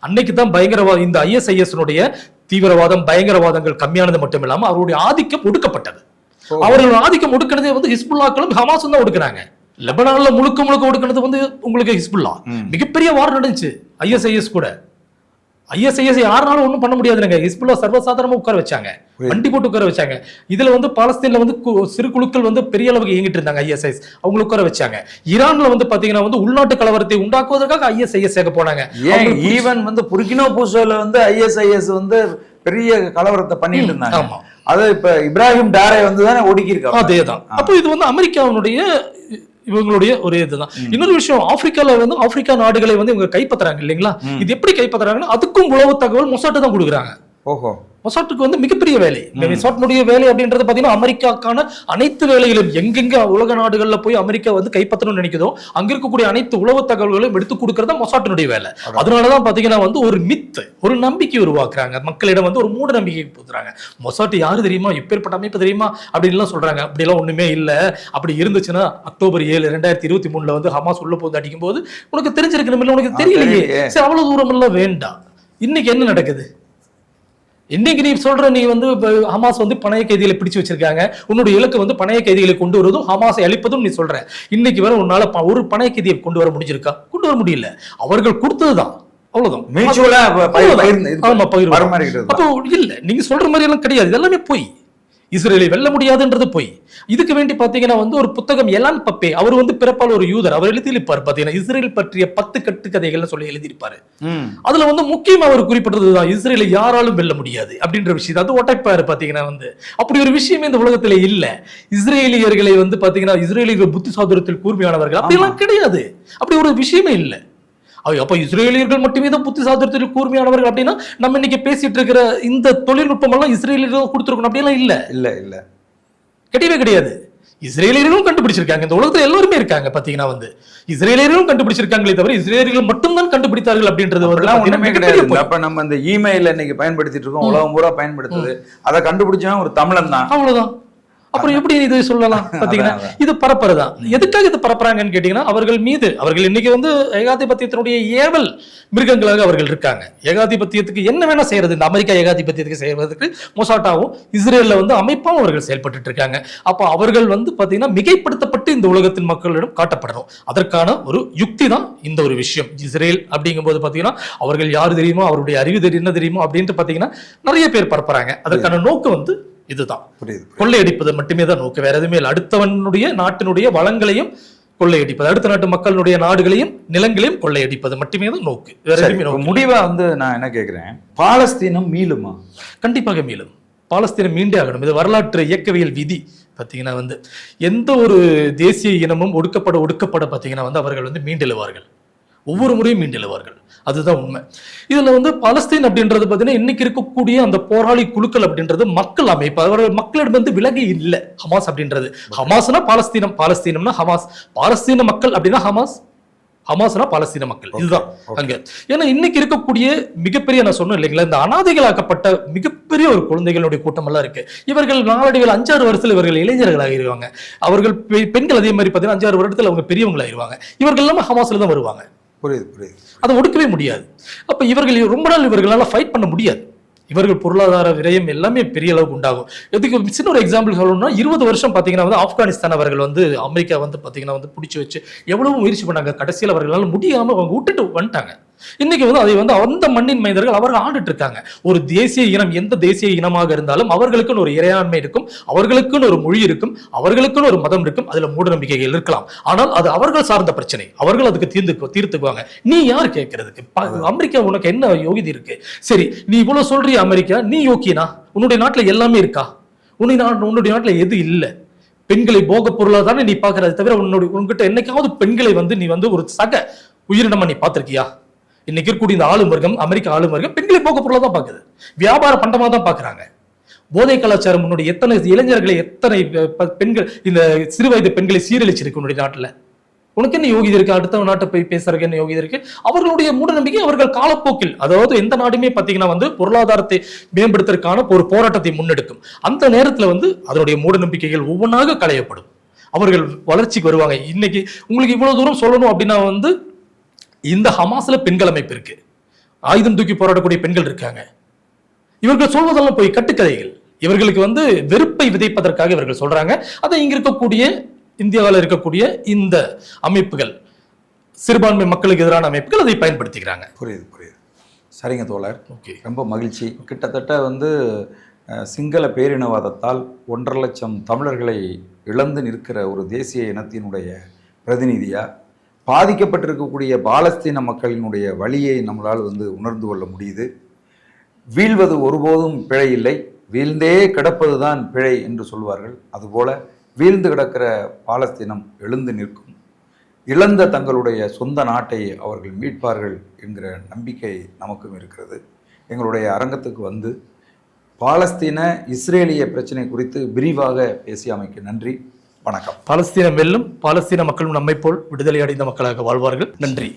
A: அன்னைக்கு தான் பயங்கரவாத இந்த ஐஎஸ்ஐஎஸ் தீவிரவாதம் பயங்கரவாதங்கள் கம்மியானது மட்டும் இல்லாம அவருடைய ஆதிக்கம் ஒடுக்கப்பட்டது.
B: ஓ.
A: அவர்கள் ஆதிக்கம் ஒடுக்கினதே வந்து ஹிஸ்புல்லாக்களும் ஹமாஸும் தான் ஒடுக்குறாங்க லெபனான்ல முழுக்க முழுக்க ஒடுக்கினது வந்து உங்களுக்கு ஹிஸ்புல்லா. மிகப்பெரிய வார் நடந்துச்சு. ஐஎஸ்ஐஎஸ் கூட. ஐஎஸ்ஐஎஸ் யாருனாலும் ஒண்ணும் பண்ண முடியாதுங்க ஹிஸ்புல்லா சர்வசாதாரணமா உட்கார வச்சாங்க. வண்டி போட்டு உட்கார வச்சாங்க. இதுல வந்து பாலஸ்தீன்ல வந்து சிறு குழுக்கள் வந்து பெரிய அளவுக்கு இயங்கிட்டு இருந்தாங்க ஐஎஸ்ஐஎஸ். அவங்களை உட்கார வச்சாங்க. ஈரான்ல வந்து பாத்தீங்கன்னா வந்து உள்நாட்டு கலவரத்தை உண்டாக்குவதற்காக ஐஎஸ்ஐஎஸ் சேர்க்க போனாங்க.
B: ஈவன் வந்து புர்கினோ பூசோல வந்து ஐஎஸ்ஐஎஸ் வந்து பெரிய கலவரத்தை பண்ணிட்டு இருந்தாங்க.
A: ஆமா.
B: அது இப்ப இப்ராஹிம் டாரை வந்து தானே ஒடுக்கி இருக்காங்க
A: அதேதான் அப்போ இது வந்து அமெரிக்காவினுடைய இவங்களுடைய ஒரு இதுதான். இன்னொரு விஷயம் ஆப்பிரிக்கால வந்து ஆப்பிரிக்கா நாடுகளை வந்து இவங்க கைப்பற்றுறாங்க இல்லைங்களா. இது எப்படி கைப்பற்றுறாங்கன்னா அதுக்கும் உளவு தகவல் மொசாட்டு தான் கொடுக்குறாங்க.
B: ஓஹோ.
A: மொசாட்டுக்கு வந்து மிகப்பெரிய வேலை. மொசாட்டினுடைய வேலை அப்படின்றது பாத்தீங்கன்னா அமெரிக்காக்கான அனைத்து வேலைகளும் எங்கெங்க உலக நாடுகள்ல போய் அமெரிக்கா வந்து கைப்பற்றணும்னு நினைக்குதோ அங்க இருக்கக்கூடிய அனைத்து உளவு தகவல்களையும் எடுத்து கொடுக்கறது மொசாட்டினுடைய வேலை. அதனாலதான் பாத்தீங்கன்னா வந்து ஒரு மித்து ஒரு நம்பிக்கை உருவாக்குறாங்க. மக்களிடம் வந்து ஒரு மூட நம்பிக்கை போத்துறாங்க மொசாட்டு யாரு தெரியுமா? எப்பேற்பட்ட அமைப்பு தெரியுமா? அப்படின்லாம் சொல்றாங்க. அப்படிலாம் ஒண்ணுமே இல்ல. அப்படி இருந்துச்சுன்னா அக்டோபர் ஏழு ரெண்டாயிரத்தி இருபத்தி மூணுல வந்து ஹமாஸ் உள்ள போந்து அடிக்கும் போது உனக்கு தெரிஞ்சிருக்கணும் இல்ல உனக்கு தெரியலையே. சரி அவ்வளவு தூரம் எல்லாம் வேண்டாம். இன்னைக்கு என்ன நடக்குது? இன்னைக்கு நீ சொல்ற நீ வந்து ஹமாஸ் வந்து பணைய கைதிகளை பிடிச்சு வச்சிருக்காங்க. உன்னுடைய இலக்கு வந்து பணைய கைதிகளை கொண்டு வருவதும் ஹமாஸை அழிப்பதும் நீ சொல்ற. இன்னைக்கு வரை உன்னால ஒரு பணைய கைதியை கொண்டு வர முடிஞ்சிருக்கா? கொண்டு வர முடியல. அவர்கள் கொடுத்ததுதான். அவ்வளவுதான். ஆமா, பகிர்வு. அப்போ இல்ல நீங்க சொல்ற மாதிரி எல்லாம் கிடையாது. இதெல்லாமே பொய். இஸ்ரேலை வெல்ல முடியாதுன்றது பொய். இதுக்கு வேண்டி பாத்தீங்கன்னா வந்து ஒரு புத்தகம் எலான் பப்பே அவர் வந்து பிறப்பால் ஒரு யூதர் அவர் எழுதியிருப்பார் பாத்தீங்கன்னா இஸ்ரேல் பற்றிய பத்து கட்டுக்கதைகள்னு சொல்லி எழுதியிருப்பாரு. அதுல வந்து முக்கியமா அவர் குறிப்பிட்டதுதான் இஸ்ரேலை யாராலும் வெல்ல முடியாது அப்படின்ற விஷயம். அது ஒட்டைப்பாரு பாத்தீங்கன்னா வந்து. அப்படி ஒரு விஷயமே இந்த உலகத்துல இல்ல. இஸ்ரேலியர்களை வந்து பாத்தீங்கன்னா இஸ்ரேலியர்கள் புத்தி சாதுரத்தில் கூர்மையானவர்கள் அப்படிலாம் கிடையாது. அப்படி ஒரு விஷயமே இல்ல. அப்ப இஸ்ரேலியர்கள் மட்டுமே தான் புத்தி சாதுரத்தில் கூர்மையானவர்கள் அப்படின்னா நம்ம இன்னைக்கு பேசிட்டு இருக்கிற இந்த தொழில்நுட்பம் எல்லாம் இஸ்ரேலியர்கள் கொடுத்துருக்கணும் அப்படியெல்லாம் இல்ல.
B: இல்ல இல்ல.
A: கிடையவே கிடையாது. இஸ்ரேலியர்களும் கண்டுபிடிச்சிருக்காங்க. இந்த உலகத்துல எல்லாருமே இருக்காங்க பாத்தீங்கன்னா வந்து. இஸ்ரேலியர்களும் கண்டுபிடிச்சிருக்காங்களே தவிர இஸ்ரேலியர்கள் மட்டும்தான் கண்டுபிடித்தார்கள் அப்படின்றது
B: அப்படிலாம்
A: மிகப்பெரிய
B: கிடையாது. அப்ப நம்ம இந்த இமெயில் இன்னைக்கு பயன்படுத்திட்டு இருக்கோம் உலகம் பூரா பயன்படுத்துது. அதை கண்டுபிடிச்சவன் ஒரு தமிழன் தான்.
A: அவ்வளவுதான். அப்புறம் எப்படி இது சொல்லலாம்? பாத்தீங்கன்னா இது பரப்புறதான் எதுக்காக இது பரப்புறாங்கன்னு கேட்டீங்கன்னா அவர்கள் மீது அவர்கள் இன்னைக்கு வந்து ஏகாதிபத்தியத்தினுடைய ஏவல் மிருகங்களாக அவர்கள் இருக்காங்க. ஏகாதிபத்தியத்துக்கு என்ன வேணா செய்யறது? இந்த அமெரிக்கா ஏகாதிபத்தியத்துக்கு செய்வதற்கு மொசாட்டாவும் இஸ்ரேல்ல வந்து அமைப்பாவும் அவர்கள் செயல்பட்டு இருக்காங்க. அப்போ அவர்கள் வந்து பாத்தீங்கன்னா மிகைப்படுத்தப்பட்டு இந்த உலகத்தின் மக்களிடம் காட்டப்படணும். அதற்கான ஒரு யுக்தி தான் இந்த ஒரு விஷயம். இஸ்ரேல் அப்படிங்கும்போது பாத்தீங்கன்னா அவர்கள் யாரு தெரியுமோ அவருடைய அறிவு தெரியும் என்ன தெரியுமோ அப்படின்ட்டு பாத்தீங்கன்னா நிறைய பேர் பரப்புறாங்க. அதற்கான நோக்கம் வந்து இதுதான்.
B: புரியுது
A: கொள்ளையடிப்பது மட்டுமே தான் நோக்கு வேற எதுவுமே இல்லை. அடுத்தவனுடைய நாட்டினுடைய வளங்களையும் கொள்ளையடிப்பது அடுத்த நாட்டு மக்களுடைய நாடுகளையும் நிலங்களையும் கொள்ளையடிப்பது மட்டுமே தான் நோக்கு. வேற எதுவுமே
B: முடிவா வந்து நான் என்ன கேக்குறேன்? பாலஸ்தீனம் மீளுமா?
A: கண்டிப்பாக மீளும். பாலஸ்தீனம் மீண்டே ஆகணும். இது வரலாற்று இயக்கவியல் விதி. பார்த்தீங்கன்னா வந்து எந்த ஒரு தேசிய இனமும் ஒடுக்கப்பட ஒடுக்கப்பட பார்த்தீங்கன்னா வந்து அவர்கள் வந்து மீண்டெழுவார்கள். ஒவ்வொரு முறையும் மீண்டெழுவார்கள் அதுதான் உண்மை. இதுல வந்து பலஸ்தீன் அப்படின்றது பார்த்தீங்கன்னா இன்னைக்கு இருக்கக்கூடிய அந்த போராளி குழுக்கள் அப்படின்றது மக்கள் அமைப்பு. அவர்கள் மக்களிடம் வந்து விலகி இல்லை. ஹமாஸ் அப்படின்றது. ஹமாஸ்னா பாலஸ்தீனம் பாலஸ்தீனம்னா ஹமாஸ். பாலஸ்தீன மக்கள் அப்படின்னா ஹமாஸ். ஹமாஸ்னா பாலஸ்தீன மக்கள். இதுதான். அங்க. ஏன்னா இன்னைக்கு இருக்கக்கூடிய மிகப்பெரிய நான் சொன்னேன் இல்லைங்களா இந்த அனாதைகளாக்கப்பட்ட மிகப்பெரிய ஒரு குழந்தைகளுடைய கூட்டம் எல்லாம் இருக்கு. இவர்கள் நாளடைவில் அஞ்சாறு வருஷத்துல இவர்கள் இளைஞர்களாகிருவாங்க அவர்கள் பெ- பெண்கள் அதே மாதிரி பார்த்தீங்கன்னா அஞ்சாறு வருடத்துல அவங்க பெரியவங்களாயிருவாங்க இவர்கள் எல்லாமே ஹமாஸ்ல தான் வருவாங்க.
B: புரியுது புரியுது.
A: அதை ஒடுக்கவே முடியாது. அப்போ இவர்கள் ரொம்ப நாள் இவர்களால் ஃபைட் பண்ண முடியாது. இவர்கள் பொருளாதார விரயம் எல்லாமே பெரிய அளவுக்கு உண்டாகும். எதுக்கு சின்ன ஒரு எக்ஸாம்பிள் சொல்லணும்னா இருபது வருஷம் பார்த்தீங்கன்னா வந்து ஆப்கானிஸ்தான் அவர்கள் வந்து அமெரிக்கா வந்து பார்த்தீங்கன்னா வந்து பிடிச்சி வச்சு எவ்வளவு முயற்சி பண்ணாங்க. கடைசியில் அவர்களால் முடியாமல் அவங்க விட்டுட்டு வந்துட்டாங்க. இன்னைக்கு வந்து அதை வந்து அந்த மண்ணின் மைந்தர்கள் அவர்கள் ஆண்டுட்டு இருக்காங்க ஒரு தேசிய இனம் எந்த தேசிய இனமாக இருந்தாலும் அவர்களுக்குன்னு ஒரு இறையாண்மை இருக்கும் அவர்களுக்குன்னு ஒரு மொழி இருக்கும் அவர்களுக்குன்னு ஒரு மதம் இருக்கும் அதுல மூட நம்பிக்கைகள் இருக்கலாம். ஆனால் அது அவர்கள் சார்ந்த பிரச்சனை. அவர்கள் அதுக்கு தீர்ந்து தீர்த்துக்குவாங்க. நீ யார் கேட்கறதுக்கு? அமெரிக்கா உனக்கு என்ன யோகிதி இருக்கு? சரி நீ இவ்வளவு சொல்றிய அமெரிக்கா? நீ யோக்கியனா உன்னுடைய நாட்டுல எல்லாமே இருக்கா? உன்னுடைய நாட்டு உன்னுடைய நாட்டுல எது இல்லை? பெண்களை போக பொருளாக தானே நீ பாக்குறது தவிர உன்னுடைய உன்கிட்ட என்னைக்காவது பெண்களை வந்து நீ வந்து ஒரு சக உயிரினமா நீ பார்த்திருக்கியா? இன்னைக்கு இருக்கக்கூடிய இந்த ஆளும் வர்க்கம் அமெரிக்க ஆளும் வர்க்கம் பெண்களை போக பொருளாக தான் பார்க்குது. வியாபார பண்டமாக தான் பார்க்குறாங்க. போதை கலாச்சாரம் முன்னுடைய எத்தனை இளைஞர்களை எத்தனை பெண்கள் இந்த சிறு வயது பெண்களை சீரழிச்சிருக்கு உன்னுடைய நாட்டில்? உனக்கு என்ன யோகிதை இருக்கு? அடுத்த நாட்டை போய் பேசுறதுக்கு என்ன யோகிதை இருக்கு? அவர்களுடைய மூடநம்பிக்கை அவர்கள் காலப்போக்கில் அதாவது எந்த நாடுமே பார்த்தீங்கன்னா வந்து பொருளாதாரத்தை மேம்படுத்துறதுக்கான ஒரு போராட்டத்தை முன்னெடுக்கும். அந்த நேரத்தில் வந்து அதனுடைய மூடநம்பிக்கைகள் ஒவ்வொன்றாக களையப்படும். அவர்கள் வளர்ச்சிக்கு வருவாங்க. இன்னைக்கு உங்களுக்கு இவ்வளவு தூரம் சொல்லணும் அப்படின்னா வந்து இந்த ஹமாஸ்ல பெண்கள் அமைப்பு இருக்கு. ஆயுதம் தூக்கி போராடக்கூடிய பெண்கள் இருக்காங்க. இவர்கள் சொல்வதெல்லாம் போய் கட்டுக்கதைகள். இவர்களுக்கு வந்து வெறுப்பை விதைப்பதற்காக இவர்கள் சொல்றாங்க. அதை இங்க இருக்கக்கூடிய இந்தியாவில் இருக்கக்கூடிய இந்த அமைப்புகள் சிறுபான்மை மக்களுக்கு எதிரான அமைப்புகள் அதை பயன்படுத்திக்கிறாங்க.
B: புரியுது புரியுது. சரிங்க தோழர்.
A: ஓகே.
B: ரொம்ப மகிழ்ச்சி. கிட்டத்தட்ட வந்து சிங்கள பேரினவாதத்தால் ஒன்றரை லட்சம் தமிழர்களை இழந்து நிற்கிற ஒரு தேசிய இனத்தினுடைய பிரதிநிதியா பாதிக்கப்பட்டிருக்கக்கூடிய பாலஸ்தீன மக்களினுடைய வழியை நம்மளால் வந்து உணர்ந்து கொள்ள முடியுது. வீழ்வது ஒருபோதும் பிழை இல்லை. வீழ்ந்தே கிடப்பது தான் பிழை என்று சொல்வார்கள். அதுபோல வீழ்ந்து கிடக்கிற பாலஸ்தீனம் எழுந்து நிற்கும். இழந்த தங்களுடைய சொந்த நாட்டை அவர்கள் மீட்பார்கள் என்கிற நம்பிக்கை நமக்கும் இருக்கிறது. எங்களுடைய அரங்கத்துக்கு வந்து பாலஸ்தீன இஸ்ரேலிய பிரச்சனை குறித்து விரிவாக பேசியமைக்கு நன்றி. வணக்கம்.
A: பாலஸ்தீனம் வெல்லும் பாலஸ்தீன மக்களும் நம்மை போல் விடுதலை அடைந்த மக்களாக வாழ்வார்கள். நன்றி.